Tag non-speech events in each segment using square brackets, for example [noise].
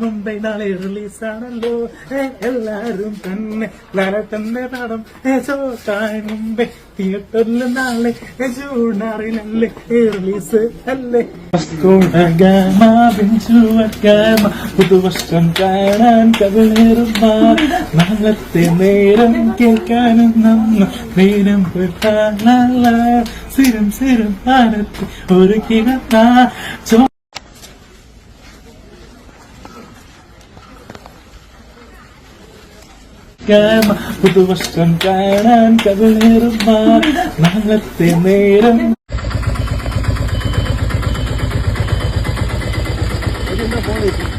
മുംബൈ നാളെ റിലീസാണല്ലോ. ആണല്ലോ എല്ലാരും തന്നെ ലാല തന്നെ പാടും. ഏ, ചോട്ടാ മുംബൈ തിയേറ്ററിൽ നാളെ ചൂടാറിനല്ലേ റിലീസ് അല്ലേ? പുതുവർഷം കാണാൻ കവിളേറുന്ന നാളത്തെ നേരം കേൾക്കാനും നമ്മ നേരം പെട്ടാല സിരം സിരം ആനത്തെ ഒരു കിടന്ന കാമ പുതുവർഷം കാണാൻ കവിളേറുന്ന നാളത്തെ നേരം.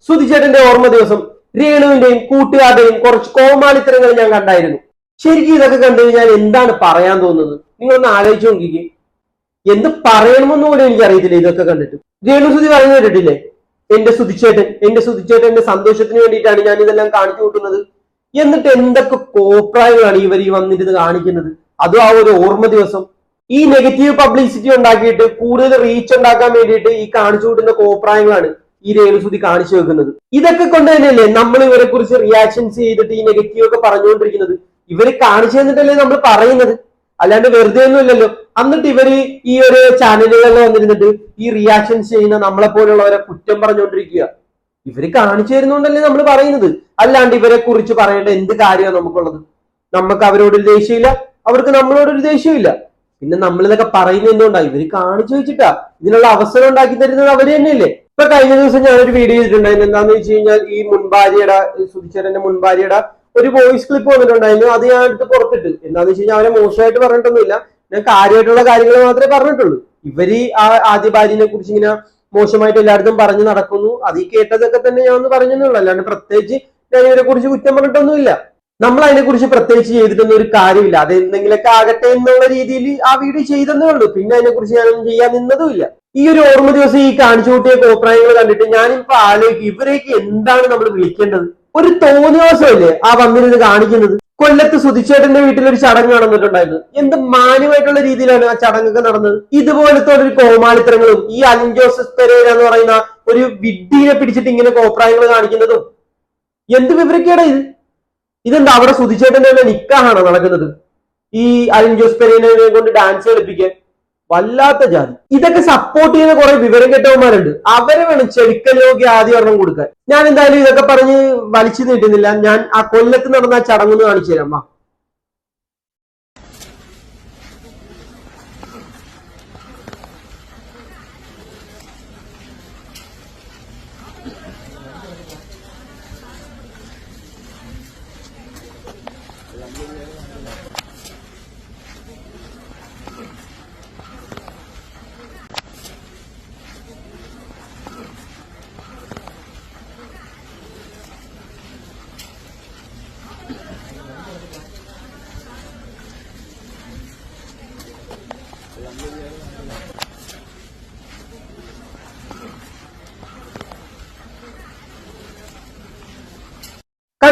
സുധിചേട്ടന്റെ ഓർമ്മ ദിവസം രേണുവിന്റെയും കൂട്ടുകാരുടെയും കുറച്ച് കോമാളിത്തരങ്ങൾ ഞാൻ കണ്ടായിരുന്നു. ശരിക്കും ഇതൊക്കെ കണ്ടു കഴിഞ്ഞാൽ എന്താണ് പറയാൻ തോന്നുന്നത്? നിങ്ങളൊന്ന് ആലോചിച്ചു നോക്കിക്കേ. എന്ത് പറയണമെന്ന് പോലും എനിക്ക് അറിയത്തില്ല ഇതൊക്കെ കണ്ടിട്ട്. രേണു സുധി പറഞ്ഞു കേട്ടിട്ടില്ലേ? എന്റെ സുധിച്ചേട്ടൻ എന്റെ സുധിച്ചേട്ടന്റെ സന്തോഷത്തിന് വേണ്ടിയിട്ടാണ് ഞാൻ ഇതെല്ലാം കാണിച്ചു കൂട്ടുന്നത്. എന്നിട്ട് എന്തൊക്കെ കോപ്രായങ്ങളാണ് ഇവർ ഈ വന്നിരുന്ന് കാണിക്കുന്നത്? അതും ആ ഒരു ഓർമ്മ ദിവസം. ഈ നെഗറ്റീവ് പബ്ലിസിറ്റി ഉണ്ടാക്കിയിട്ട് കൂടുതൽ റീച്ച് ഉണ്ടാക്കാൻ വേണ്ടിയിട്ട് ഈ കാണിച്ചു കൂട്ടുന്ന കോപ്രായങ്ങളാണ് ഈ രേണുസുതി കാണിച്ചു വെക്കുന്നത്. ഇതൊക്കെ കൊണ്ട് തന്നെയല്ലേ നമ്മൾ ഇവരെ കുറിച്ച് റിയാക്ഷൻസ് ചെയ്തിട്ട് ഈ നെഗറ്റീവ് ഒക്കെ പറഞ്ഞുകൊണ്ടിരിക്കുന്നത്? ഇവർ കാണിച്ചു തന്നിട്ടല്ലേ നമ്മൾ പറയുന്നത്? അല്ലാണ്ട് വെറുതെ ഒന്നും ഇല്ലല്ലോ. എന്നിട്ട് ഇവർ ഈ ഒരു ചാനലുകളിൽ വന്നിരുന്നിട്ട് ഈ റിയാക്ഷൻസ് ചെയ്യുന്ന നമ്മളെ പോലുള്ളവരെ കുറ്റം പറഞ്ഞുകൊണ്ടിരിക്കുക. ഇവർ കാണിച്ചു തരുന്നോണ്ടല്ലേ നമ്മൾ പറയുന്നത്. അല്ലാണ്ട് ഇവരെ കുറിച്ച് പറയേണ്ട എന്ത് കാര്യമാണ് നമുക്കുള്ളത്? നമുക്ക് അവരോടൊരു ദേഷ്യമില്ല അവർക്ക് നമ്മളോടൊരു ദേഷ്യമില്ല. പിന്നെ നമ്മൾ ഇതൊക്കെ പറയുന്നത് എന്തുകൊണ്ടാ? ഇവർ കാണിച്ചു വെച്ചിട്ടാ. ഇതിനുള്ള അവസരം ഉണ്ടാക്കി തരുന്നത് അവർ തന്നെയല്ലേ? ഇപ്പൊ കഴിഞ്ഞ ദിവസം ഞാനൊരു വീഡിയോ ചെയ്തിട്ടുണ്ടായിരുന്നു എന്താന്ന് വെച്ച് കഴിഞ്ഞാൽ ഈ മുൻഭാര്യയുടെ സുധിച്ചരന്റെ മുൻഭാര്യയുടെ ഒരു വോയിസ് ക്ലിപ്പ് വന്നിട്ടുണ്ടായിരുന്നു. അത് ഞാൻ എടുത്ത് പുറത്തിട്ട്. എന്താന്ന് വെച്ച് കഴിഞ്ഞാൽ അവരെ മോശമായിട്ട് പറഞ്ഞിട്ടൊന്നുമില്ല. ഞാൻ കാര്യമായിട്ടുള്ള കാര്യങ്ങൾ മാത്രമേ പറഞ്ഞിട്ടുള്ളൂ. ഇവർ ആ ആദ്യ ഭാര്യനെ കുറിച്ച് ഇങ്ങനെ മോശമായിട്ട് എല്ലായിടത്തും പറഞ്ഞു നടക്കുന്നു. അത് ഈ കേട്ടതൊക്കെ തന്നെ ഞാൻ ഒന്ന് പറഞ്ഞെന്നുള്ളൂ അല്ലാണ്ട് പ്രത്യേകിച്ച് ഞാൻ ഇതിനെ കുറിച്ച് കുറ്റം പറഞ്ഞിട്ടൊന്നുമില്ല. നമ്മൾ അതിനെക്കുറിച്ച് പ്രത്യേകിച്ച് ചെയ്തിട്ടൊന്നും ഒരു കാര്യമില്ല. അത് എന്തെങ്കിലുമൊക്കെ ആകട്ടെ എന്നുള്ള രീതിയിൽ ആ വീഡിയോ ചെയ്തെന്നേ ഉള്ളൂ. പിന്നെ അതിനെക്കുറിച്ച് ഞാനൊന്നും ചെയ്യാൻ നിന്നതുമില്ല. ഈ ഒരു ഓർമ്മ ദിവസം ഈ കാണിച്ചു കൂട്ടിയ കോപ്രായങ്ങൾ കണ്ടിട്ട് ഞാനിപ്പോ ആലോചിക്കും ഇവരെയൊക്കെ എന്താണ് നമ്മൾ വിളിക്കേണ്ടത്? ഒരു തോന്നിവാസമല്ലേ ആ വന്നിരുന്ന് കാണിക്കുന്നത്? കൊല്ലത്ത് സുധിച്ചേട്ടന്റെ വീട്ടിൽ ഒരു ചടങ്ങ് നടന്നിട്ടുണ്ടായിരുന്നു. എന്ത് മാന്യമായിട്ടുള്ള രീതിയിലാണ് ആ ചടങ്ങൊക്കെ നടന്നത്? ഇതുപോലത്തെ ഒരു കോമാളിത്തരങ്ങളും ഈ അലിൻ പെരേര എന്ന് പറയുന്ന ഒരു വിഡ്ഢീനെ പിടിച്ചിട്ട് ഇങ്ങനെ കോപ്രായങ്ങൾ കാണിക്കുന്നതും എന്ത് വിവരക്കേടാ ഇത്? ഇതെന്താ അവിടെ സുധിച്ചേട്ടന്റെ നിക്കാഹാണോ നടക്കുന്നത്? ഈ അലിൻ പെരേനെ കൊണ്ട് ഡാൻസ് കളിപ്പിക്കാൻ? വല്ലാത്ത ജാതി. ഇതൊക്കെ സപ്പോർട്ട് ചെയ്യുന്ന കുറെ വിവരം കെട്ടവന്മാരുണ്ട് അവരെ വേണം ചെടിക്കൽ യോഗ്യ ആദ്യ ഒരെണ്ണം കൊടുക്കാൻ. ഞാൻ എന്തായാലും ഇതൊക്കെ പറഞ്ഞ് വലിച്ചു നീട്ടുന്നില്ല. ഞാൻ ആ കൊല്ലത്ത് നടന്ന ആ ചടങ്ങൊന്ന് കാണിച്ചു തരാം വാ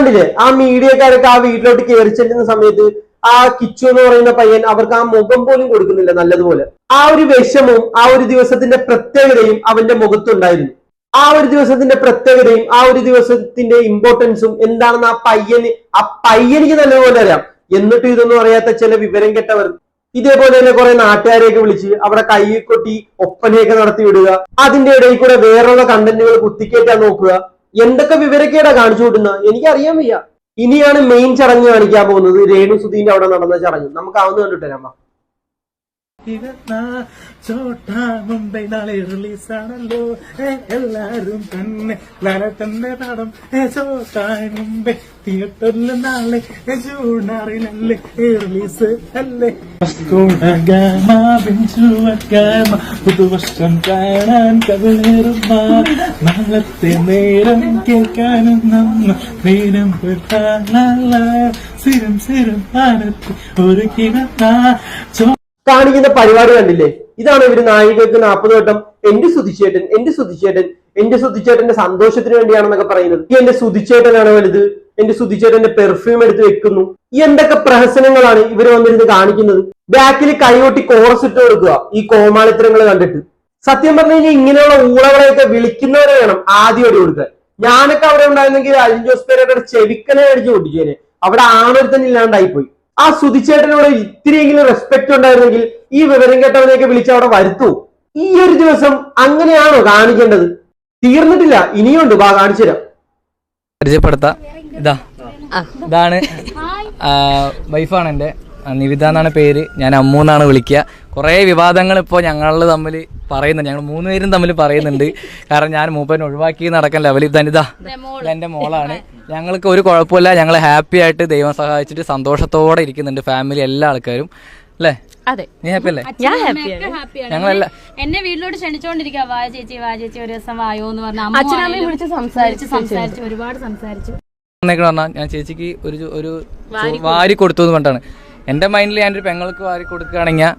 കണ്ടില്ലേ? ആ മീഡിയക്കാരൊക്കെ ആ വീട്ടിലോട്ട് കയറി ചെല്ലുന്ന സമയത്ത് ആ കിച്ചു എന്ന് പറയുന്ന പയ്യൻ അവർക്ക് ആ മുഖം പോലും കൊടുക്കുന്നില്ല നല്ലതുപോലെ. ആ ഒരു വിഷമവും ആ ഒരു ദിവസത്തിന്റെ പ്രത്യേകതയും അവന്റെ മുഖത്തുണ്ടായിരുന്നു. ആ ഒരു ദിവസത്തിന്റെ പ്രത്യേകതയും ആ ഒരു ദിവസത്തിന്റെ ഇമ്പോർട്ടൻസും എന്താണെന്ന് ആ പയ്യന് ആ പയ്യനിക്ക് നല്ലതുപോലെ അറിയാം. എന്നിട്ട് ഇതൊന്നും അറിയാത്ത ചില വിവരം കെട്ടവർ ഇതേപോലെ തന്നെ കുറെ നാട്ടുകാരെയൊക്കെ വിളിച്ച് അവിടെ കൈ കൊട്ടി ഒപ്പനയൊക്കെ നടത്തി വിടുക. അതിന്റെ ഇടയിൽ കൂടെ വേറെയുള്ള കണ്ടന്റുകൾ കുത്തിക്കേറ്റാൻ നോക്കുക. എന്തൊക്കെ വിവരക്കേടാ കാണിച്ചു കൂട്ടുന്ന എനിക്കറിയാൻ വയ്യ. ഇനിയാണ് മെയിൻ ചടങ്ങ് കാണിക്കാൻ പോകുന്നത് രേണു സുധീന്റെ അവിടെ നടന്ന ചടങ്ങ്. നമുക്ക് അതൊന്ന് കണ്ടിട്ട് വാ. മുംബൈ നാളെ റിലീസാണല്ലോ. ആണല്ലോ എല്ലാരും തന്നെ നല്ല തന്നെ പാടും. ചോട്ടാ മുംബൈ തിയേറ്ററിൽ നാളെ ജൂൺ റിലീസ് അല്ലേ? പുതുവർഷം കാണാൻ കവിളേറുന്ന നേരം കേൾക്കാനും നമ്മ നേരം സിരം സിരം ആനത്ത് ഒരു കിടന്ന കാണിക്കുന്ന പരിപാടി കണ്ടില്ലേ? ഇതാണ് ഇവർ നായികക്ക് നാൽപ്പത് വട്ടം എന്റെ സുധിച്ചേട്ടൻ എന്റെ സുധിച്ചേട്ടൻ എന്റെ സുധിച്ചേട്ടന്റെ സന്തോഷത്തിന് വേണ്ടിയാണെന്നൊക്കെ പറയുന്നത്. ഈ എന്റെ സുധിച്ചേട്ടനാണ് വലുത്. എന്റെ സുധിച്ചേട്ടന്റെ പെർഫ്യൂം എടുത്ത് വെക്കുന്നു. എന്തൊക്കെ പ്രഹസനങ്ങളാണ് ഇവർ വന്നിരുന്ന് കാണിക്കുന്നത്? ബാക്കിൽ കൈകൊട്ടി കോറസ് ഇട്ട് കൊടുക്കുക. ഈ കോമാളിത്തരങ്ങൾ കണ്ടിട്ട്. സത്യം പറഞ്ഞു കഴിഞ്ഞാൽ ഇങ്ങനെയുള്ള ഊളകളെയൊക്കെ വിളിക്കുന്നവരെ വേണം ആദ്യം ഒരു കൊടുക്കുക ഞാനൊക്കെ അവിടെ ഉണ്ടായിരുന്നെങ്കിൽ അലിൻ ജോസ് പേരയുടെ ചെവിക്കനെ അടിച്ച് പൊട്ടിച്ചേനെ. അവിടെ ആണൊരുത്തൻ ഇല്ലാണ്ടായി പോയി ആ സുതിച്ചേട്ടനോട് ഇത്തിരിയെങ്കിലും റെസ്പെക്ട് ഉണ്ടായിരുന്നെങ്കിൽ ഈ വിവരം കേട്ടവനെയൊക്കെ വിളിച്ച് അവിടെ വരുത്തൂ. ഈ ഒരു ദിവസം അങ്ങനെയാണോ കാണിക്കേണ്ടത്? തീർന്നിട്ടില്ല ഇനിയുണ്ട്. വാ കാണിച്ചു തരാം. പരിചയപ്പെടുത്താം. ഇതാ. ഇതാണ്. വൈഫാണ് എന്റെ. നിവിത എന്നാണ് പേര്. ഞാൻ അമ്മു എന്നാണ് വിളിക്കുക. കുറേ വിവാദങ്ങൾ ഇപ്പോൾ ഞങ്ങൾ തമ്മിൽ പറയുന്നുണ്ട്. ഞങ്ങൾ മൂന്ന് പേരും തമ്മിൽ പറയുന്നുണ്ട്. കാരണം ഞാൻ മൂപ്പനെ ഒഴിവാക്കി നടക്കാൻ ലെവലിൽ തന്നെ ഇതാ. എന്റെ മോളാണ്. [laughs] ഞങ്ങൾക്ക് ഒരു കുഴപ്പമില്ല. ഞങ്ങൾ ഹാപ്പി ആയിട്ട് ദൈവം സഹായിച്ചിട്ട് സന്തോഷത്തോടെ ഇരിക്കുന്നുണ്ട് ഫാമിലി എല്ലാ ആൾക്കാരും. അല്ലേ? അതെ. നീ ഹാപ്പി അല്ലേ? ഞാൻ ഹാപ്പിയാണ് എന്നെ വീട്ടിലോട്ട് ക്ഷണിച്ചോണ്ടിരിക്കുക വാ ചേച്ചി വാ ചേച്ചി ഒരു ദിവസം വായോ എന്ന് പറഞ്ഞ അച്ഛനമ്മയെ വിളിച്ച് സംസാരിച്ച് സംസാരിച്ച് ഒരുപാട് സംസാരിച്ചു. പറഞ്ഞാൽ ഞാൻ ചേച്ചിക്ക് ഒരു ഒരു വാരി കൊടുത്തു. എന്ന് പറഞ്ഞിട്ടാണ്. എന്റെ മൈൻഡിൽ ഞാനൊരു പെങ്ങൾക്ക് വാരി കൊടുക്കുകയാണെങ്കിൽ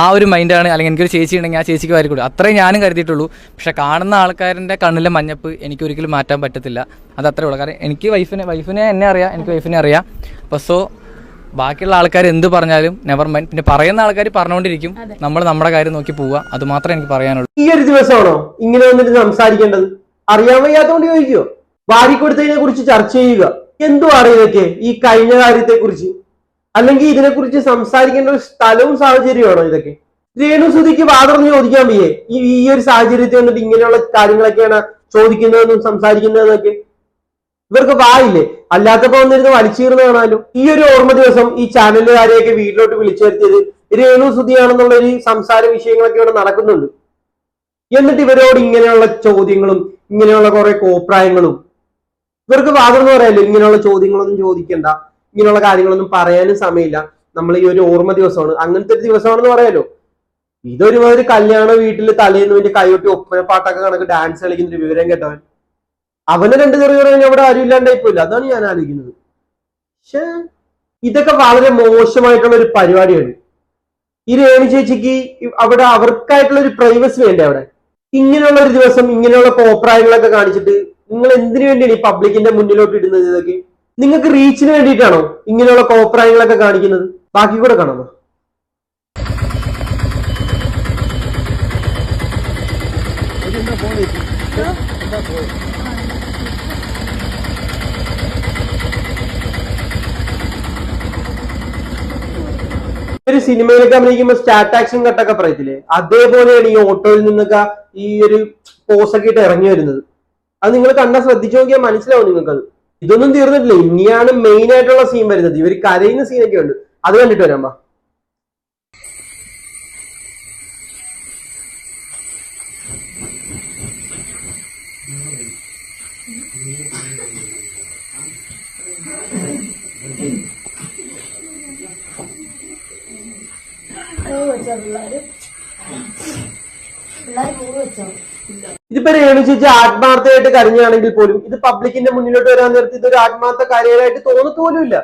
ആ ഒരു മൈൻഡാണ് അല്ലെങ്കിൽ എനിക്കൊരു ചേച്ചി ഉണ്ടെങ്കിൽ ആ ചേച്ചിക്ക് വാരി കൊടുക്കും. അത്രേ ഞാനും കരുതിയിട്ടുള്ളൂ. പക്ഷെ കാണുന്ന ആൾക്കാരുടെ കണ്ണിലെ മഞ്ഞപ്പ് എനിക്ക് ഒരിക്കലും മാറ്റാൻ പറ്റത്തില്ല. അത് അത്രേ ഉള്ളൂ. കാരണം എനിക്ക് വൈഫിനെ വൈഫിനെ എന്നെ അറിയാം. എനിക്ക് വൈഫിനെ അറിയാം. അപ്പോൾ സോ ബാക്കിയുള്ള ആൾക്കാർ എന്ത് പറഞ്ഞാലും നെവർ മൈൻഡ് പിന്നെ പറയുന്ന ആൾക്കാർ പറഞ്ഞുകൊണ്ടിരിക്കും. നമ്മൾ നമ്മുടെ കാര്യം നോക്കി പോവുക. അത് മാത്രമേ എനിക്ക് പറയാനുള്ളൂ. ഈ ഒരു ദിവസമാണോ ഇങ്ങനെ വന്നിട്ട് സംസാരിക്കേണ്ടത്? അറിയാൻ വയ്യാത്തോണ്ട് ചോദിക്കോ ഭാര്യ കൊടുത്തതിനെ കുറിച്ച് ചർച്ച ചെയ്യുക. എന്തോ അറിയൊക്കെ ഈ കഴിഞ്ഞ കാര്യത്തെ കുറിച്ച് അല്ലെങ്കിൽ ഇതിനെക്കുറിച്ച് സംസാരിക്കേണ്ട ഒരു സ്ഥലവും സാഹചര്യമാണോ ഇതൊക്കെ? രേണുസുതിക്ക് വാതർന്ന് ചോദിക്കാൻ വയ്യേ. ഈ ഈ ഒരു സാഹചര്യത്തിൽ വന്നിട്ട് ഇങ്ങനെയുള്ള കാര്യങ്ങളൊക്കെയാണ് ചോദിക്കുന്നതെന്നും സംസാരിക്കുന്നതെന്നൊക്കെ. ഇവർക്ക് വായില്ലേ? അല്ലാത്തപ്പോ വന്നിരുന്ന് വലിച്ചീർന്ന് കാണാലോ. ഈ ഒരു ഓർമ്മ ദിവസം ഈ ചാനലുകാരെയൊക്കെ വീട്ടിലോട്ട് വിളിച്ചു വരുത്തിയത് രേണു സുതിയാണെന്നുള്ള ഒരു സംസാര വിഷയങ്ങളൊക്കെ ഇവിടെ നടക്കുന്നുണ്ട്. എന്നിട്ട് ഇവരോട് ഇങ്ങനെയുള്ള ചോദ്യങ്ങളും ഇങ്ങനെയുള്ള കുറെ കോപ്രായങ്ങളും. ഇവർക്ക് വാദം എന്ന് പറയാലോ ഇങ്ങനെയുള്ള ചോദ്യങ്ങളൊന്നും ചോദിക്കണ്ട. ഇങ്ങനെയുള്ള കാര്യങ്ങളൊന്നും പറയാനും സമയമില്ല. നമ്മൾ ഈ ഒരു ഓർമ്മ ദിവസമാണ്. അങ്ങനത്തെ ഒരു ദിവസമാണെന്ന് പറയാലോ. ഇതൊരു ഒരു കല്യാണ വീട്ടിൽ തലേന്ന് വേണ്ടി കൈകൊട്ടി ഒപ്പന പാട്ടൊക്കെ കണക്ക് ഡാൻസ് കളിക്കുന്ന ഒരു വിവരം കേട്ടവൻ. അവനെ രണ്ട് ചെറിയ ചെറിയ അവിടെ ആരും ഇല്ലാണ്ടായി പോയില്ല അതാണ് ഞാൻ ആലോചിക്കുന്നത്. പക്ഷേ ഇതൊക്കെ വളരെ മോശമായിട്ടുള്ള ഒരു പരിപാടിയാണ്. ഈ രേണു ചേച്ചിക്ക് അവിടെ അവർക്കായിട്ടുള്ള ഒരു പ്രൈവസി വേണ്ടേ അവിടെ? ഇങ്ങനെയുള്ള ഒരു ദിവസം ഇങ്ങനെയുള്ള കോപ്രായങ്ങളൊക്കെ കാണിച്ചിട്ട് നിങ്ങൾ എന്തിനു വേണ്ടിയാണ് ഈ പബ്ലിക്കിന്റെ മുന്നിലോട്ട് ഇടുന്നത് ഇതൊക്കെ? നിങ്ങൾക്ക് റീച്ചിന് വേണ്ടിയിട്ടാണോ ഇങ്ങനെയുള്ള കോപ്രായങ്ങളൊക്കെ കാണിക്കുന്നത്? ബാക്കി കൂടെ കാണാമോ ഒരു സിനിമയിലൊക്കെ അഭിനയിക്കുമ്പോ സ്റ്റാർട്ട് ആക്ഷൻ കട്ടൊക്കെ പറയത്തില്ലേ? അതേപോലെയാണ് ഈ ഓട്ടോയിൽ നിന്നൊക്കെ ഈ ഒരു പോസൊക്കെ ഇട്ട് ഇറങ്ങി വരുന്നത്. അത് നിങ്ങൾ കണ്ടാൽ ശ്രദ്ധിച്ചു നോക്കിയാൽ മനസ്സിലാവും നിങ്ങൾക്കത്. ഇതൊന്നും തീർന്നിട്ടില്ല. ഇനിയാണ് മെയിൻ ആയിട്ടുള്ള സീൻ വരുന്നത്. ഇവർ കരയുന്ന സീനൊക്കെ ഉണ്ട്. അത് കണ്ടിട്ട് വരാം വാ. ഇതിപ്പോ രേണു ചേച്ചി ആത്മാർത്ഥമായിട്ട് കരഞ്ഞാണെങ്കിൽ പോലും ഇത് പബ്ലിക്കിന്റെ മുന്നിലോട്ട് വരാൻ നേരത്തെ ഇതൊരു ആത്മാർത്ഥ കാര്യമായിട്ട് തോന്നത്തോലും ഇല്ല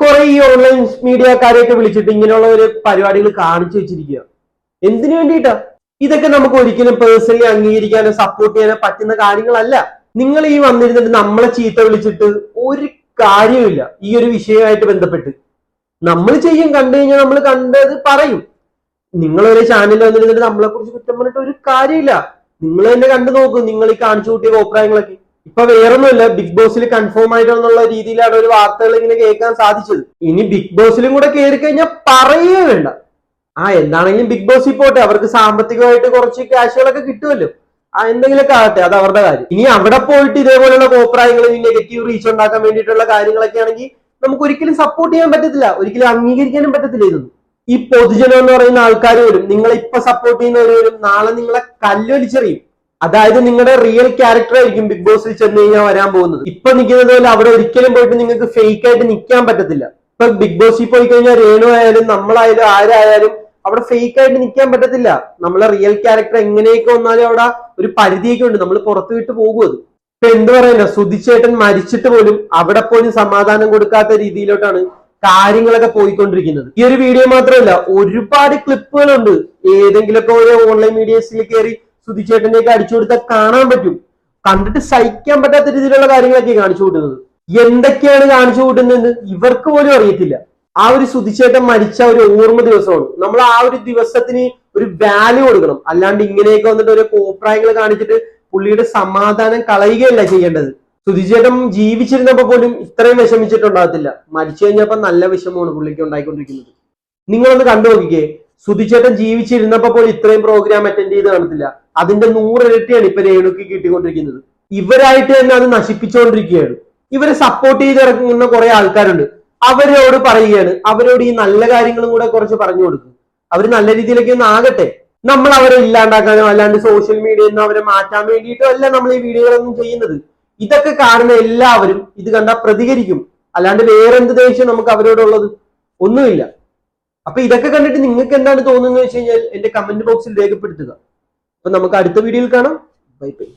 കുറെ ഈ ഓൺലൈൻ മീഡിയക്കാരെയൊക്കെ വിളിച്ചിട്ട് ഇങ്ങനെയുള്ള ഒരു പരിപാടികൾ കാണിച്ചു വെച്ചിരിക്കുക. എന്തിനു വേണ്ടിയിട്ടാ? ഇതൊക്കെ നമുക്ക് ഒരിക്കലും പേഴ്സണലി അംഗീകരിക്കാനോ സപ്പോർട്ട് ചെയ്യാനോ പറ്റുന്ന കാര്യങ്ങളല്ല. നിങ്ങൾ ഈ വന്നിരുന്നിട്ട് നമ്മളെ ചീത്ത വിളിച്ചിട്ട് ഒരു കാര്യമില്ല ഈ ഒരു വിഷയമായിട്ട് ബന്ധപ്പെട്ട്. നമ്മൾ ചെയ്യും കണ്ടു കഴിഞ്ഞാൽ നമ്മൾ കണ്ടത് പറയും. നിങ്ങൾ ചാനലിൽ വന്നിരുന്നിട്ട് നമ്മളെ കുറിച്ച് കുറ്റം പറഞ്ഞിട്ട് ഒരു കാര്യമില്ല. നിങ്ങൾ തന്നെ കണ്ടു നോക്കൂ. നിങ്ങൾ ഈ കാണിച്ചു കൂട്ടിയ അഭിപ്രായങ്ങളൊക്കെ. ഇപ്പൊ വേറൊന്നുമില്ല. ബിഗ് ബോസിൽ കൺഫേം ആയിട്ടുള്ള രീതിയിലാണ് ഒരു വാർത്തകൾ ഇങ്ങനെ കേൾക്കാൻ സാധിച്ചത്. ഇനി ബിഗ് ബോസിലും കൂടെ കയറി കഴിഞ്ഞാൽ പറയേ വേണ്ട. ആ എന്താണെങ്കിലും ബിഗ് ബോസിൽ പോട്ടെ. അവർക്ക് സാമ്പത്തികമായിട്ട് കുറച്ച് ക്യാഷുകളൊക്കെ കിട്ടുമല്ലോ. ആ എന്തെങ്കിലുമൊക്കെ ആകട്ടെ. അത് അവരുടെ കാര്യം. ഇനി അവിടെ പോയിട്ട് ഇതേപോലെയുള്ള കോപ്രായങ്ങൾ നെഗറ്റീവ് റീച്ച് ഉണ്ടാക്കാൻ വേണ്ടിയിട്ടുള്ള കാര്യങ്ങളൊക്കെ ആണെങ്കിൽ നമുക്ക് ഒരിക്കലും സപ്പോർട്ട് ചെയ്യാൻ പറ്റത്തില്ല. ഒരിക്കലും അംഗീകരിക്കാനും പറ്റത്തില്ല ഇതൊന്നും. ഈ പൊതുജനം എന്ന് പറയുന്ന ആൾക്കാർ വരും. നിങ്ങളെ ഇപ്പൊ സപ്പോർട്ട് ചെയ്യുന്നവർ വരും. നാളെ നിങ്ങളെ കല്ലൊലിച്ചെറിയും അതായത് നിങ്ങളുടെ റിയൽ ക്യാരക്ടർ ആയിരിക്കും ബിഗ് ബോസിൽ ചെന്ന് കഴിഞ്ഞാൽ വരാൻ പോകുന്നത്. ഇപ്പൊ നിൽക്കുന്നത് പോലെ അവിടെ ഒരിക്കലും പോയിട്ട് നിങ്ങൾക്ക് ഫേക്ക് ആയിട്ട് നിൽക്കാൻ പറ്റത്തില്ല. ഇപ്പൊ ബിഗ് ബോസിൽ പോയി കഴിഞ്ഞാൽ രേണു ആയാലും നമ്മളായാലും ആരായാലും അവിടെ ഫേക്ക് ആയിട്ട് നിൽക്കാൻ പറ്റത്തില്ല. നമ്മളെ റിയൽ ക്യാരക്ടർ എങ്ങനെയൊക്കെ വന്നാലും അവിടെ ഒരു പരിധിയൊക്കെ ഉണ്ട്. നമ്മൾ പുറത്തു വിട്ട് പോകും അത്. ഇപ്പൊ എന്ത് പറയുന്ന സുധിച്ചേട്ടൻ മരിച്ചിട്ട് പോലും അവിടെ പോലും സമാധാനം കൊടുക്കാത്ത രീതിയിലോട്ടാണ് കാര്യങ്ങളൊക്കെ പോയിക്കൊണ്ടിരിക്കുന്നത്. ഈ ഒരു വീഡിയോ മാത്രമല്ല ഒരുപാട് ക്ലിപ്പുകളുണ്ട് ഏതെങ്കിലുമൊക്കെ ഒരു ഓൺലൈൻ മീഡിയസിൽ കയറി സുധിച്ചേട്ടനെയൊക്കെ അടിച്ചു കൊടുത്താൽ കാണാൻ പറ്റും. കണ്ടിട്ട് സഹിക്കാൻ പറ്റാത്ത രീതിയിലുള്ള കാര്യങ്ങളൊക്കെ കാണിച്ചു കൂട്ടുന്നത്. എന്തൊക്കെയാണ് കാണിച്ചു കൂട്ടുന്നതെന്ന് ഇവർക്ക് പോലും അറിയത്തില്ല. ആ ഒരു സുധിച്ചേട്ടൻ മരിച്ച ഒരു ഓർമ്മ ദിവസമാണ്. നമ്മൾ ആ ഒരു ദിവസത്തിന് ഒരു വാല്യൂ കൊടുക്കണം. അല്ലാണ്ട് ഇങ്ങനെയൊക്കെ വന്നിട്ട് ഒരു കോപ്രായങ്ങൾ കാണിച്ചിട്ട് പുള്ളിയുടെ സമാധാനം കളയുകയല്ല ചെയ്യേണ്ടത്. സുതിച്ചേട്ടൻ ജീവിച്ചിരുന്നപ്പോ പോലും ഇത്രയും വിഷമിച്ചിട്ടുണ്ടാകത്തില്ല. മരിച്ചു കഴിഞ്ഞപ്പോ നല്ല വിഷമമാണ് പുള്ളിക്ക് ഉണ്ടായിക്കൊണ്ടിരിക്കുന്നത്. നിങ്ങളൊന്ന് കണ്ടു നോക്കിക്കേ. സുധിചേട്ടൻ ജീവിച്ചിരുന്നപ്പോ പോലും ഇത്രയും പ്രോഗ്രാം അറ്റൻഡ് ചെയ്ത് കാണത്തില്ല. അതിന്റെ നൂറിരട്ടിയാണ് ഇപ്പൊ രേണുക്ക് കിട്ടിക്കൊണ്ടിരിക്കുന്നത്. ഇവരായിട്ട് തന്നെ അത് നശിപ്പിച്ചുകൊണ്ടിരിക്കുകയാണ്. ഇവരെ സപ്പോർട്ട് ചെയ്ത് ഇറങ്ങുന്ന കുറെ ആൾക്കാരുണ്ട്. അവരോട് പറയുകയാണ്. അവരോട് ഈ നല്ല കാര്യങ്ങളും കൂടെ കുറച്ച് പറഞ്ഞു കൊടുക്കും. അവർ നല്ല രീതിയിലേക്ക് ഒന്ന് ആകട്ടെ. നമ്മൾ അവരെ ഇല്ലാണ്ടാക്കാനോ അല്ലാണ്ട് സോഷ്യൽ മീഡിയയിൽ നിന്ന് അവരെ മാറ്റാൻ വേണ്ടിയിട്ടോ അല്ല നമ്മൾ ഈ വീഡിയോകളൊന്നും ചെയ്യുന്നത്. ഇതൊക്കെ കാണുന്ന എല്ലാവരും ഇത് കണ്ടാൽ പ്രതികരിക്കും. അല്ലാണ്ട് വേറെ എന്ത് ദേഷ്യം നമുക്ക് അവരോടുള്ളത്? ഒന്നുമില്ല. അപ്പൊ ഇതൊക്കെ കണ്ടിട്ട് നിങ്ങൾക്ക് എന്താണ് തോന്നുന്നത് വെച്ച് കഴിഞ്ഞാൽ എന്റെ കമന്റ് ബോക്സിൽ രേഖപ്പെടുത്തുക. അപ്പൊ നമുക്ക് അടുത്ത വീഡിയോയിൽ കാണാം. Bye bye